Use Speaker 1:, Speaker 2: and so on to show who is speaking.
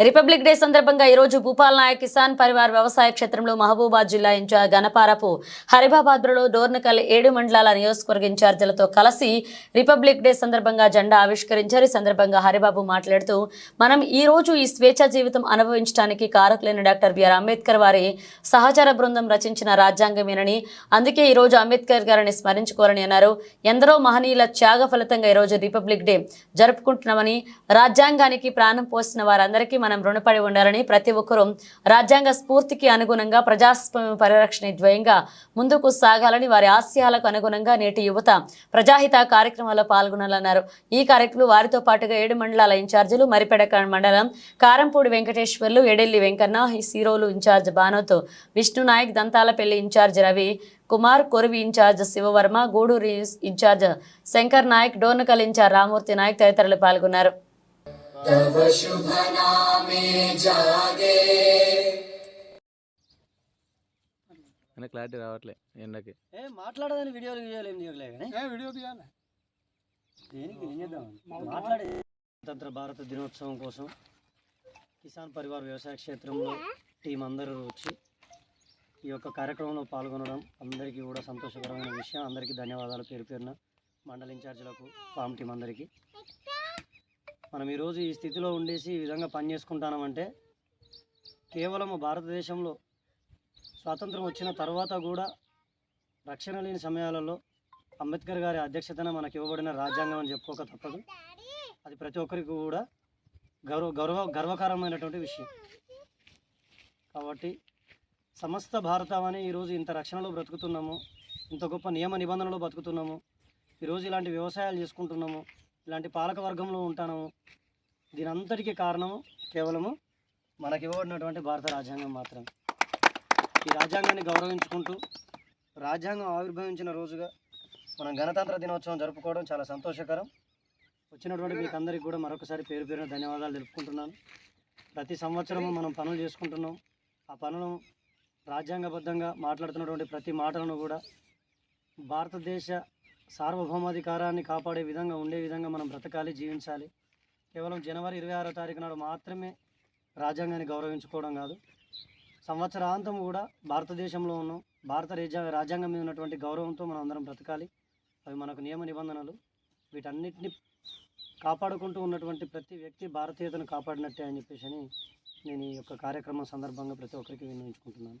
Speaker 1: Republic day సందర్భంగా ఈరోజు భూపాల్ నాయక్ కిసాన్ పరివార్ వ్యవసాయ క్షేత్రంలో మహబూబాద్ జిల్లా ఇన్ఛార్జ్ గణపారపు హరిబాబాద్లో డోర్నకల్ ఏడు మండలాల నియోజకవర్గ ఇన్ఛార్జీలతో కలిసి రిపబ్లిక్ డే సందర్భంగా జెండా ఆవిష్కరించారు. ఈ సందర్భంగా హరిబాబు మాట్లాడుతూ మనం ఈ రోజు ఈ స్వేచ్ఛ జీవితం అనుభవించడానికి కారకులైన డాక్టర్ బిఆర్ అంబేద్కర్ వారి సహచర బృందం రచించిన రాజ్యాంగమేనని అందుకే ఈ రోజు అంబేద్కర్ గారిని స్మరించుకోవాలని అన్నారు. ఎందరో మహనీయుల త్యాగ ఫలితంగా ఈరోజు రిపబ్లిక్ డే జరుపుకుంటున్నామని రాజ్యాంగానికి ప్రాణం పోసిన వారందరికీ మనం రుణపడి ఉండాలని ప్రతి ఒక్కరూ రాజ్యాంగ స్ఫూర్తికి అనుగుణంగా ప్రజాస్వామ్య పరిరక్షణ ద్వయంగా ముందుకు సాగాలని వారి ఆశయాలకు అనుగుణంగా నేటి యువత ప్రజాహిత కార్యక్రమాల్లో పాల్గొనాలన్నారు. ఈ కార్యక్రమంలో వారితో పాటుగా ఏడు మండలాల ఇన్ఛార్జీలు మరిపెడక మండలం కారంపూడి వెంకటేశ్వర్లు ఎడెల్లి వెంకన్న హీరోలు Seerolu incharge బానోతో Vishnu Nayak Dantalapalli incharge Ravi Kumar Korivi incharge Shiva Varma Gudur incharge Shankar Nayak Dornakal incharge Ramurthy Nayak తదితరులు పాల్గొన్నారు.
Speaker 2: तव शुभ नामे जागे
Speaker 3: అని క్లారిటీ రావట్లే ఎండకి
Speaker 4: ఏ మాట్లాడదని వీడియోలు వీడియోలు ఏం తీయలే కానీ
Speaker 5: ఏ వీడియో తీయాలి
Speaker 4: దేనికి ఏం చేద్దాం మాట్లాడే స్వతంత్ర భారత దినోత్సవం కోసం కిసాన్ పరివార్ వ్యవసాయ క్షేత్రంలో టీం అందరూ వచ్చి ఈ యొక్క కార్యక్రమంలో పాల్గొనడం అందరికీ కూడా సంతోషకరమైన విషయం అందరికీ ధన్యవాదాలు పేరు పేరున మండల ఇన్ఛార్జీలకు ఫామ్ టీం అందరికీ మనం ఈరోజు ఈ స్థితిలో ఉండేసి ఈ విధంగా పని చేసుకుంటామంటే కేవలం భారతదేశంలో స్వాతంత్రం వచ్చిన తర్వాత కూడా రక్షణ లేని సమయాలలో అంబేద్కర్ గారి అధ్యక్షతన మనకి ఇవ్వబడిన రాజ్యాంగం అని చెప్పుకోక తప్పదు. అది ప్రతి ఒక్కరికి కూడా గౌరవ గౌరవ గర్వకారమైనటువంటి విషయం. కాబట్టి సమస్త భారతమని ఈరోజు ఇంత రక్షణలో బ్రతుకుతున్నాము ఇంత గొప్ప నియమ నిబంధనలో బతుకుతున్నాము ఈరోజు ఇలాంటి వ్యవసాయాలు చేసుకుంటున్నాము ఇలాంటి పాలక వర్గంలో దీని అంతటికీ కారణము కేవలము మనకి ఇవ్వబడినటువంటి భారత రాజ్యాంగం మాత్రమే. ఈ రాజ్యాంగాన్ని గౌరవించుకుంటూ రాజ్యాంగం ఆవిర్భవించిన రోజుగా మనం గణతంత్ర దినోత్సవం జరుపుకోవడం చాలా సంతోషకరం. వచ్చినటువంటి మీకు అందరికీ కూడా మరొకసారి పేరు పేరున ధన్యవాదాలు తెలుపుకుంటున్నాను. ప్రతి సంవత్సరము మనం పనులు చేసుకుంటున్నాం. ఆ పనులు రాజ్యాంగబద్ధంగా మాట్లాడుతున్నటువంటి ప్రతి మాటలను కూడా భారతదేశ సార్వభౌమాధికారాన్ని కాపాడే విధంగా ఉండే విధంగా మనం బ్రతకాలి జీవించాలి. కేవలం జనవరి ఇరవై ఆరో తారీఖు నాడు మాత్రమే రాజ్యాంగాన్ని గౌరవించుకోవడం కాదు. సంవత్సరాంతం కూడా భారతదేశంలో ఉన్నాం. భారత రాజ్యా రాజ్యాంగం మీద ఉన్నటువంటి గౌరవంతో మనం అందరం బ్రతకాలి. అవి మనకు నియమ నిబంధనలు. వీటన్నిటిని కాపాడుకుంటూ ఉన్నటువంటి ప్రతి వ్యక్తి భారతీయతను కాపాడినట్టే అని చెప్పేసి అని నేను ఈ యొక్క కార్యక్రమం సందర్భంగా ప్రతి ఒక్కరికి వినియోగించుకుంటున్నాను